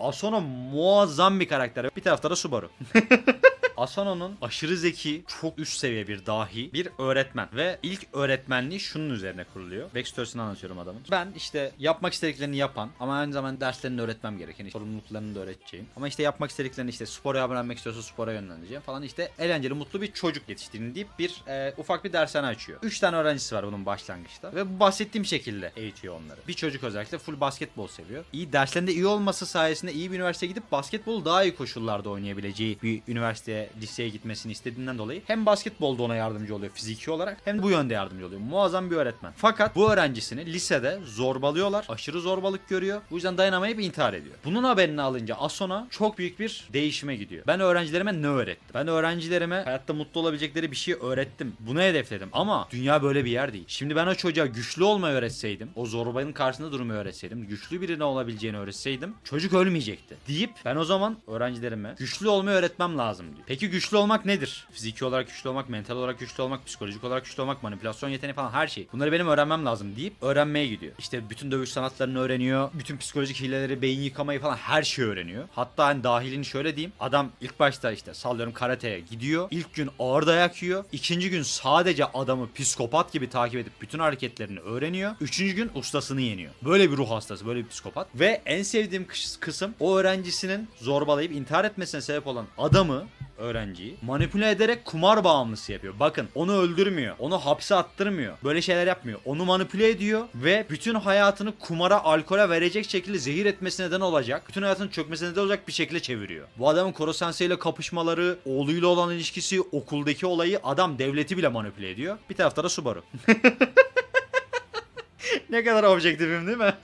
Asano muazzam bir karakter. Bir tarafta da Subaru. Asano'nun aşırı zeki, çok üst seviye bir dahi, bir öğretmen ve ilk öğretmenliği şunun üzerine kuruluyor. Backstory'sini anlatıyorum adamın. Ben işte yapmak istediklerini yapan ama aynı zamanda derslerini de öğretmem gereken, işte sorumluluklarını da öğreteceğim. Ama işte yapmak istediklerini işte spora öğrenmek istiyorsa spora yönlendireceğim falan işte eğlenceli, mutlu bir çocuk yetiştirin deyip bir e, ufak bir dershane açıyor. 3 tane öğrencisi var bunun başlangıçta ve bahsettiğim şekilde eğitiyor onları. Bir çocuk özellikle full basketbol seviyor. İyi derslerinde iyi olması sayesinde iyi bir üniversiteye gidip basketbolu daha iyi koşullarda oynayabileceği bir üniversiteye, liseye gitmesini istediğinden dolayı hem basketbolda ona yardımcı oluyor fiziki olarak hem de bu yönde yardımcı oluyor. Muazzam bir öğretmen. Fakat bu öğrencisini lisede zorbalıyorlar. Aşırı zorbalık görüyor. Bu yüzden dayanamayıp intihar ediyor. Bunun haberini alınca Asona çok büyük bir değişime gidiyor. Ben öğrencilerime ne öğrettim? Ben öğrencilerime hayatta mutlu olabilecekleri bir şey öğrettim. Bunu hedefledim. Ama dünya böyle bir yer değil. Şimdi ben o çocuğa güçlü olmayı öğretseydim, o zorbanın karşısında durmayı öğretseydim, güçlü birine olabileceğini öğretseydim çocuk ölmeyecekti. Deyip ben o zaman öğrencilerime güçlü olmayı öğretmem lazım diyor. Peki güçlü olmak nedir? Fiziki olarak güçlü olmak, mental olarak güçlü olmak, psikolojik olarak güçlü olmak, manipülasyon yeteneği falan her şey. Bunları benim öğrenmem lazım deyip öğrenmeye gidiyor. İşte bütün dövüş sanatlarını öğreniyor. Bütün psikolojik hileleri, beyin yıkamayı falan her şeyi öğreniyor. Hatta hani dahilini şöyle diyeyim. Adam ilk başta işte sallıyorum karateye gidiyor. İlk gün ağır dayak yiyor. İkinci gün sadece adamı psikopat gibi takip edip bütün hareketlerini öğreniyor. Üçüncü gün ustasını yeniyor. Böyle bir ruh hastası, böyle bir psikopat. Ve en sevdiğim kıs- kısım o öğrencisinin zorbalayıp intihar etmesine sebep olan adamı öğrenciyi manipüle ederek kumar bağımlısı yapıyor. Bakın onu öldürmüyor. Onu hapse attırmıyor. Böyle şeyler yapmıyor. Onu manipüle ediyor ve bütün hayatını kumara, alkole verecek şekilde zehir etmesine neden olacak. Bütün hayatının çökmesine neden olacak bir şekilde çeviriyor. Bu adamın Koro ile kapışmaları, oğluyla olan ilişkisi, okuldaki olayı adam devleti bile manipüle ediyor. Bir tarafta da Subaru. ne kadar objektifim değil mi?